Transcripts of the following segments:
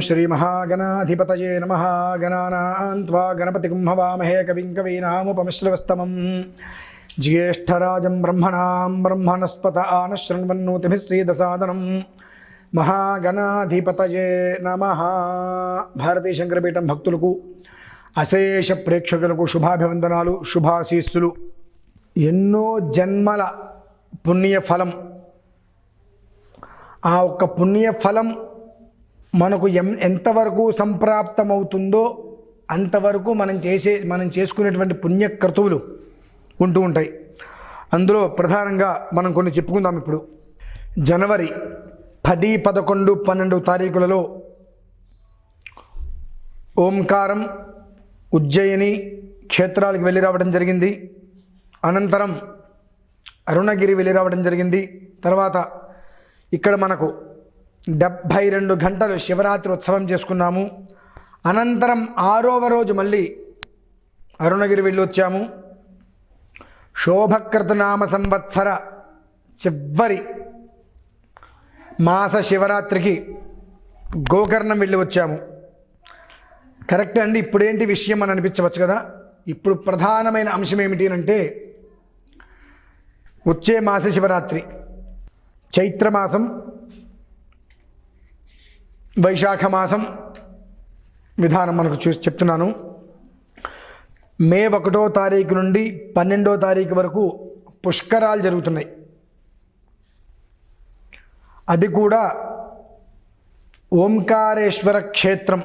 శ్రీమహాగణాధిపతయే నమ. గణానాన్వా గణపతి కుంభవామహే కవిం కవీనాముపమిశ్రవస్తమం. జ్యేష్ఠరాజం బ్రహ్మణాం బ్రహ్మణస్పత ఆనశృణ్వన్నోతిభిः శ్రీదసాదనం మహాగణాధిపతయే నమ. భారతీయ శంకరపీఠం భక్తులకు అశేష ప్రేక్షకులకు శుభాభివందనాలు శుభాశీస్సులు. ఎన్నో జన్మల పుణ్యఫలం. ఆ ఒక్క పుణ్యఫలం మనకు ఎం ఎంతవరకు సంప్రాప్తమవుతుందో అంతవరకు మనం చేసే మనం చేసుకునేటువంటి పుణ్యకర్తువులు ఉంటూ ఉంటాయి. అందులో ప్రధానంగా మనం కొన్ని చెప్పుకుందాం ఇప్పుడు. జనవరి పది పదకొండు పన్నెండు తారీఖులలో ఓంకారం ఉజ్జయిని క్షేత్రాలకు వెళ్ళి రావడం జరిగింది. అనంతరం అరుణగిరి వెళ్ళి రావడం జరిగింది. తర్వాత ఇక్కడ మనకు డెబ్భై రెండు గంటలు శివరాత్రి ఉత్సవం చేసుకున్నాము. అనంతరం ఆరవ రోజు మళ్ళీ అరుణగిరి వెళ్ళి వచ్చాము శోభకృతనామ సంవత్సర చివరి మాస శివరాత్రికి గోకర్ణం వెళ్ళి వచ్చాము. కరెక్ట్ అండి ఇప్పుడేంటి విషయం అని అనిపించవచ్చు కదా? ఇప్పుడు ప్రధానమైన అంశం ఏమిటి అంటే వచ్చే మాస శివరాత్రి చైత్రమాసం వైశాఖ మాసం విధానం మనకు చూసి చెప్తున్నాను. మే ఒకటో తారీఖు నుండి పన్నెండో తారీఖు వరకు పుష్కరాలు జరుగుతున్నాయి. అది కూడా ఓంకారేశ్వర క్షేత్రం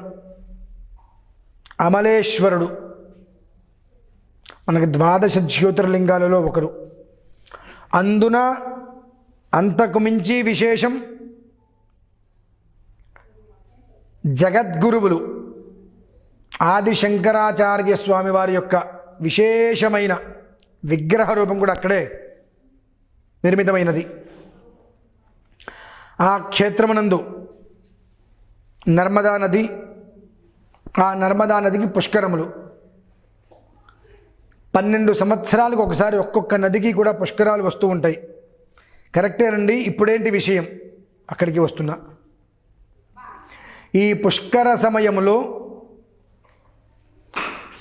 అమలేశ్వరుడు మనకి ద్వాదశ జ్యోతిర్లింగాలలో ఒకరు. అందున అంతకు మించి విశేషం జగద్గురువులు ఆది శంకరాచార్య స్వామి వారి యొక్క విశేషమైన విగ్రహ రూపం కూడా అక్కడే నిర్మితమైనది. ఆ క్షేత్రమునందు నర్మదా నది ఆ నర్మదా నదికి పుష్కరములు. పన్నెండు సంవత్సరాలకు ఒకసారి ఒక్కొక్క నదికి కూడా పుష్కరాలు వస్తూ ఉంటాయి. కరెక్టేనండి ఇప్పుడేంటి విషయం? అక్కడికి వస్తున్నా. ఈ పుష్కర సమయంలో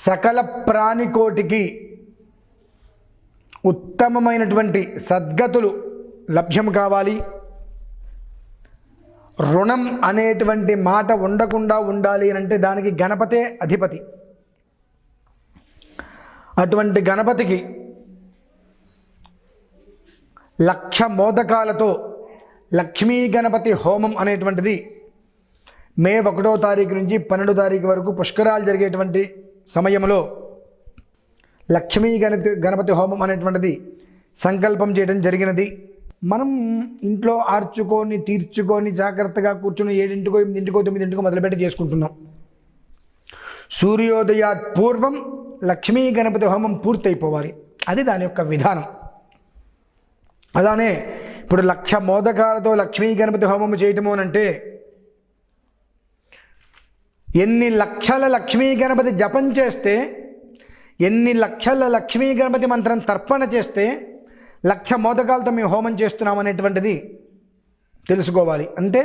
సకల ప్రాణికోటికి ఉత్తమమైనటువంటి సద్గతులు లభ్యం కావాలి. రుణం అనేటువంటి మాట ఉండకుండా ఉండాలి అని అంటే దానికి గణపతే అధిపతి. అటువంటి గణపతికి లక్ష మోదకాలతో లక్ష్మీ గణపతి హోమం అనేటువంటిది మే ఒకటో తారీఖు నుంచి పన్నెండో తారీఖు వరకు పుష్కరాలు జరిగేటువంటి సమయంలో లక్ష్మీ గణపతి గణపతి హోమం అనేటువంటిది సంకల్పం చేయడం జరిగినది. మనం ఇంట్లో ఆర్చుకొని తీర్చుకొని జాగ్రత్తగా కూర్చుని ఏడింటికో ఎనిమిదింటికో తొమ్మిదింటికో మొదలుపెట్టి చేసుకుంటున్నాం. సూర్యోదయాత్ పూర్వం లక్ష్మీ గణపతి హోమం పూర్తయిపోవాలి. అది దాని యొక్క విధానం. అలానే ఇప్పుడు లక్ష మోదకాలతో లక్ష్మీ గణపతి హోమం చేయటము అని అంటే ఎన్ని లక్షల లక్ష్మీ గణపతి జపం చేస్తే ఎన్ని లక్షల లక్ష్మీ గణపతి మంత్రం తర్పణ చేస్తే లక్ష మోదకాలతో మేము హోమం చేస్తున్నాం అనేటువంటిది తెలుసుకోవాలి. అంటే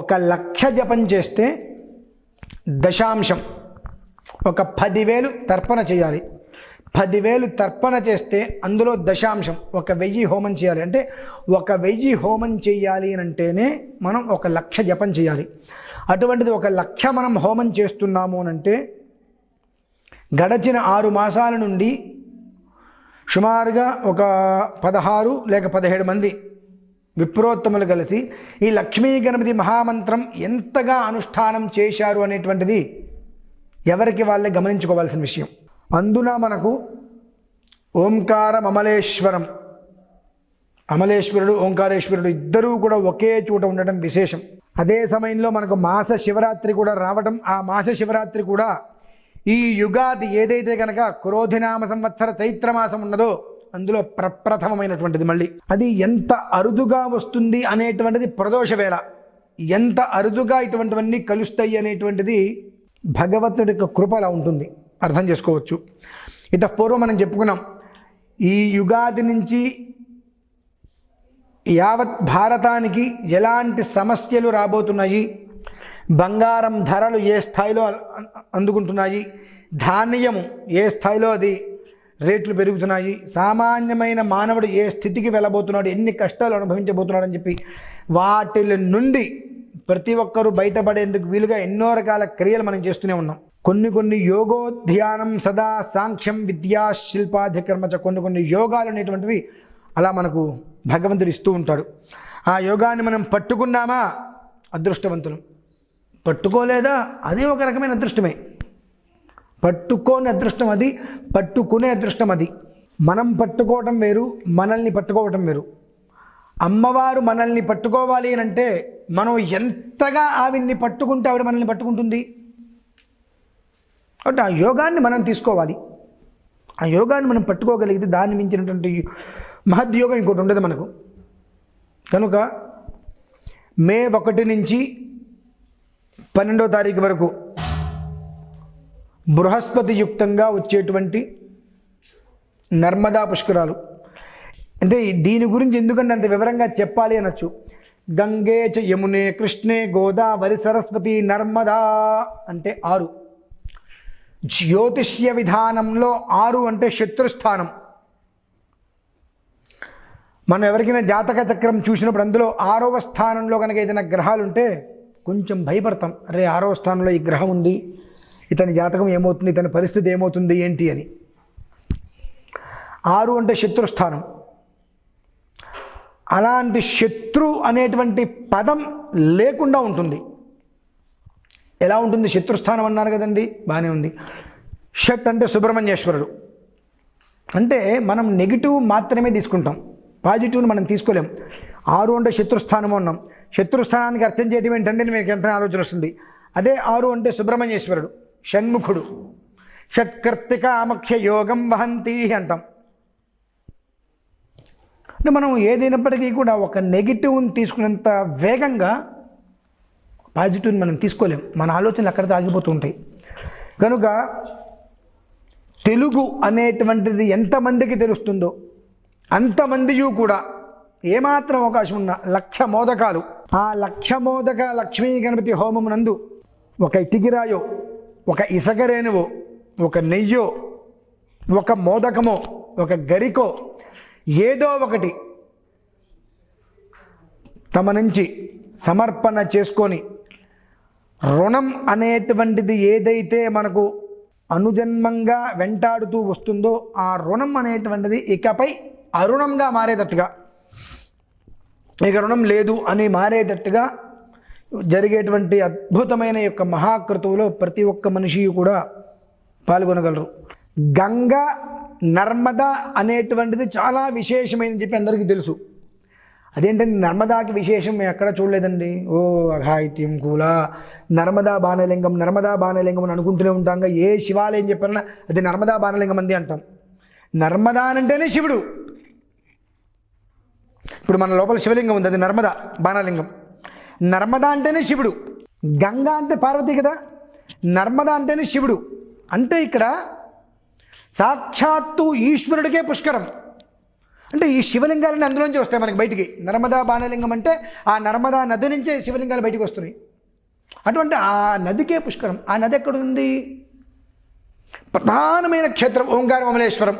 ఒక లక్ష జపం చేస్తే దశాంశం ఒక పదివేలు తర్పణ చేయాలి. పదివేలు తర్పణ చేస్తే అందులో దశాంశం ఒక వెయ్యి హోమం చేయాలి. అంటే ఒక వెయ్యి హోమం చేయాలి అని అంటేనే మనం ఒక లక్ష జపం చేయాలి. అటువంటిది ఒక లక్ష మనం హోమం చేస్తున్నాము అని అంటే గడచిన ఆరు మాసాల నుండి సుమారుగా ఒక పదహారు లేక పదిహేడు మంది విప్రోత్తములు కలిసి ఈ లక్ష్మీ గణపతి మహామంత్రం ఎంతగా అనుష్ఠానం చేశారు అనేటువంటిది ఎవరికి వాళ్ళే గమనించుకోవాల్సిన విషయం. అందున మనకు ఓంకారం అమలేశ్వరం. అమలేశ్వరుడు ఓంకారేశ్వరుడు ఇద్దరూ కూడా ఒకే చోట ఉండటం విశేషం. అదే సమయంలో మనకు మాస శివరాత్రి కూడా రావటం ఆ మాస శివరాత్రి కూడా ఈ యుగాది ఏదైతే కనుక క్రోధినామ సంవత్సర చైత్రమాసం ఉన్నదో అందులో ప్రప్రథమమైనటువంటిది మళ్ళీ. అది ఎంత అరుదుగా వస్తుంది అనేటువంటిది ప్రదోష వేళ. ఎంత అరుదుగా ఇటువంటివన్నీ కలుస్తాయి అనేటువంటిది భగవంతుడి యొక్క కృప అలా ఉంటుంది. అర్థం చేసుకోవచ్చు. ఇంత పూర్వం మనం చెప్పుకున్నాం ఈ యుగాది నుంచి యావత్ భారతానికి ఎలాంటి సమస్యలు రాబోతున్నాయి బంగారం ధరలు ఏ స్థాయిలో అందుకుంటున్నాయి ధాన్యము ఏ స్థాయిలో అది రేట్లు పెరుగుతున్నాయి సామాన్యమైన మానవుడు ఏ స్థితికి వెళ్ళబోతున్నాడు ఎన్ని కష్టాలు అనుభవించబోతున్నాడని చెప్పి వాటి నుండి ప్రతి ఒక్కరూ బయటపడేందుకు వీలుగా ఎన్నో రకాల క్రియలు మనం చేస్తూనే ఉన్నాం. కొన్ని కొన్ని యోగోధ్యానం సదా సాంఖ్యం విద్యా శిల్పాధికర్మచ కొన్ని కొన్ని యోగాలు అనేటువంటివి అలా మనకు భగవంతుడు ఇస్తూ ఉంటాడు. ఆ యోగాన్ని మనం పట్టుకున్నామా? అదృష్టవంతులు. పట్టుకోలేదా? అది ఒక రకమైన అదృష్టమే. పట్టుకోని అదృష్టం అది పట్టుకునే అదృష్టం అది. మనం పట్టుకోవటం వేరు మనల్ని పట్టుకోవటం వేరు. అమ్మవారు మనల్ని పట్టుకోవాలి అని అంటే మనం ఎంతగా ఆవిడ్ని పట్టుకుంటే ఆవిడ మనల్ని పట్టుకుంటుంది? కాబట్టి ఆ యోగాన్ని మనం తీసుకోవాలి. ఆ యోగాన్ని మనం పట్టుకోగలిగితే దాన్ని మించినటువంటి మహద్యోగం ఇంకోటి ఉండదు మనకు. కనుక మే ఒకటి నుంచి పన్నెండో తారీఖు వరకు బృహస్పతి యుక్తంగా వచ్చేటువంటి నర్మదా పుష్కరాలు. అంటే దీని గురించి ఎందుకంటే అంత వివరంగా చెప్పాలి అనొచ్చు. గంగే చ యమునే కృష్ణే గోదావరి సరస్వతి నర్మదా అంటే ఆరు. జ్యోతిష్య విధానంలో ఆరు అంటే శత్రుస్థానం. మనం ఎవరికైనా జాతక చక్రం చూసినప్పుడు అందులో ఆరవ స్థానంలో కనుక ఏదైనా గ్రహాలు ఉంటే కొంచెం భయపడతాం. అరే ఆరవ స్థానంలో ఈ గ్రహం ఉంది. ఇతని జాతకం ఏమవుతుంది? ఇతని పరిస్థితి ఏమవుతుంది? ఏంటి అని. ఆరు అంటే శత్రుస్థానం. అలాంటి శత్రు అనేటువంటి పదం లేకుండా ఉంటుంది. ఎలా ఉంటుంది? శత్రుస్థానం అన్నారు కదండి. బాగానే ఉంది. షట్ అంటే సుబ్రహ్మణ్యేశ్వరుడు. అంటే మనం నెగిటివ్ మాత్రమే తీసుకుంటాం. పాజిటివ్ని మనం తీసుకోలేం. ఆరు అంటే శత్రుస్థానం అన్నాం. శత్రుస్థానానికి అర్థం చేయడం ఏంటంటే మీకు ఎంత ఆలోచన వస్తుంది. అదే ఆరు అంటే సుబ్రహ్మణ్యేశ్వరుడు. షణ్ముఖుడు. షట్కర్తిక ఆమఖ్య యోగం వహంతి అంటాం. అంటే మనం ఏదైనప్పటికీ కూడా ఒక నెగిటివ్ని తీసుకున్నంత వేగంగా పాజిటివ్ని మనం తీసుకోలేం. మన ఆలోచనలు అక్కడితో ఆగిపోతూ ఉంటాయి. కనుక తెలుగు అనేటువంటిది ఎంతమందికి తెలుస్తుందో అంతమందియు కూడా ఏమాత్రం అవకాశం ఉన్న లక్ష మోదకాలు. ఆ లక్ష మోదక లక్ష్మీ గణపతి హోమమునందు ఒక ఇటికిరాయో ఒక ఇసగరేనువో ఒక నెయ్యో ఒక మోదకమో ఒక గరికో ఏదో ఒకటి తమ నుంచి సమర్పణ చేసుకొని రుణం అనేటువంటిది ఏదైతే మనకు అనుజన్మంగా వెంటాడుతూ వస్తుందో ఆ రుణం అనేటువంటిది ఇకపై అరుణంగా మారేటట్టుగా ఇక రుణం లేదు అని మారేటట్టుగా జరిగేటువంటి అద్భుతమైన యొక్క మహాకృతువులో ప్రతి ఒక్క మనిషి కూడా పాల్గొనగలరు. గంగ నర్మద అనేటువంటిది చాలా విశేషమైనది చెప్పి అందరికీ తెలుసు. అదేంటంటే నర్మదాకి విశేషం మేము ఎక్కడ చూడలేదండి. ఓ అఘాయిత్యం కూల నర్మదా బాణలింగం నర్మదా బాణలింగం అని అనుకుంటూనే ఉంటాం ఏ శివాలయం చెప్పినా అది నర్మదా బాణలింగం అంది అంటాం. నర్మదా అంటేనే శివుడు. ఇప్పుడు మన లోపల శివలింగం ఉంది అది నర్మదా బాణలింగం. నర్మదా అంటేనే శివుడు. గంగా అంటే పార్వతి కదా నర్మదా అంటేనే శివుడు. అంటే ఇక్కడ సాక్షాత్తు ఈశ్వరుడికే పుష్కరం. అంటే ఈ శివలింగాలన్నీ అందులోంచి వస్తాయి మనకి బయటికి. నర్మదా బాణలింగం అంటే ఆ నర్మదా నది నుంచే శివలింగాలు బయటికి వస్తున్నాయి. అటువంటి ఆ నదికే పుష్కరం. ఆ నది ఎక్కడుంది? ప్రధానమైన క్షేత్రం ఓంకారం అమలేశ్వరం.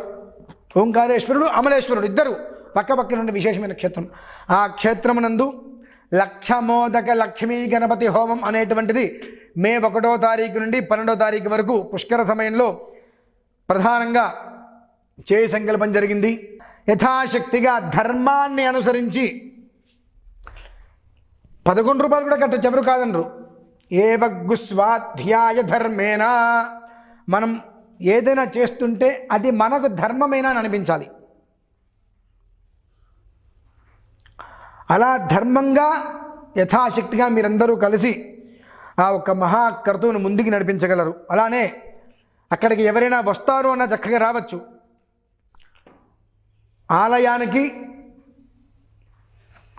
ఓంకారేశ్వరుడు అమలేశ్వరుడు ఇద్దరు పక్క పక్క నుండి విశేషమైన క్షేత్రం. ఆ క్షేత్రమునందు లక్షమోదక లక్ష్మీ గణపతి హోమం అనేటువంటిది మే ఒకటో తారీఖు నుండి పన్నెండో తారీఖు వరకు పుష్కర సమయంలో ప్రధానంగా చేయి సంకల్పం జరిగింది. యథాశక్తిగా ధర్మాన్ని అనుసరించి పదకొండు రూపాయలు కూడా కట్ట ఎవరు కాదనరు. ఏ వగ్గు స్వాధ్యాయ ధర్మేనా మనం ఏదైనా చేస్తుంటే అది మనకు ధర్మమేనా అని అనిపించాలి. అలా ధర్మంగా యథాశక్తిగా మీరందరూ కలిసి ఆ ఒక్క మహాకర్తువును ముందుకు నడిపించగలరు. అలానే అక్కడికి ఎవరైనా వస్తారు అన్న చక్కగా రావచ్చు. ఆలయానికి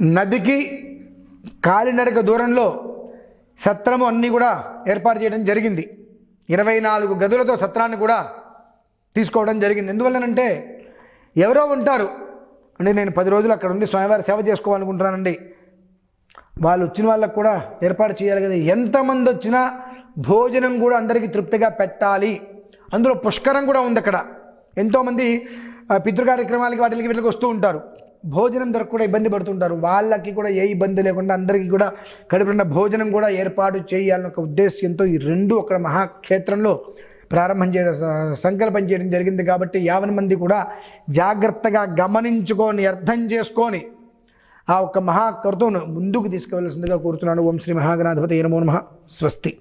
నదికి కాలినడక దూరంలో సత్రము అన్నీ కూడా ఏర్పాటు చేయడం జరిగింది. ఇరవై నాలుగు గదులతో సత్రాన్ని కూడా తీసుకోవడం జరిగింది. ఎందువల్లనంటే ఎవరో ఉంటారు. అంటే నేను పది రోజులు అక్కడ ఉండి స్వామివారి సేవ చేసుకోవాలనుకుంటున్నానండి. వాళ్ళు వచ్చిన వాళ్ళకు కూడా ఏర్పాటు చేయాలి కదా. ఎంతమంది వచ్చినా భోజనం కూడా అందరికీ తృప్తిగా పెట్టాలి. అందులో పుష్కరం కూడా ఉంది అక్కడ. ఎంతోమంది పితృ కార్యక్రమాలకి వాటికి వీటికి వస్తూ ఉంటారు. భోజనం దొరక కూడా ఇబ్బంది పడుతుంటారు. వాళ్ళకి కూడా ఏ ఇబ్బంది లేకుండా అందరికీ కూడా కడుపున్న భోజనం కూడా ఏర్పాటు చేయాలన్న ఒక ఉద్దేశ్యంతో ఈ రెండు అక్కడ మహాక్షేత్రంలో ప్రారంభం చేయడం సంకల్పం చేయడం జరిగింది కాబట్టి యావన మంది కూడా జాగ్రత్తగా గమనించుకొని అర్థం చేసుకొని ఆ ఒక్క మహాకర్తను ముందుకు తీసుకువెళ్ళాల్సిందిగా కోరుతున్నాను. ఓం శ్రీ మహాగణాధిపతి నమో నమ. స్వస్తి.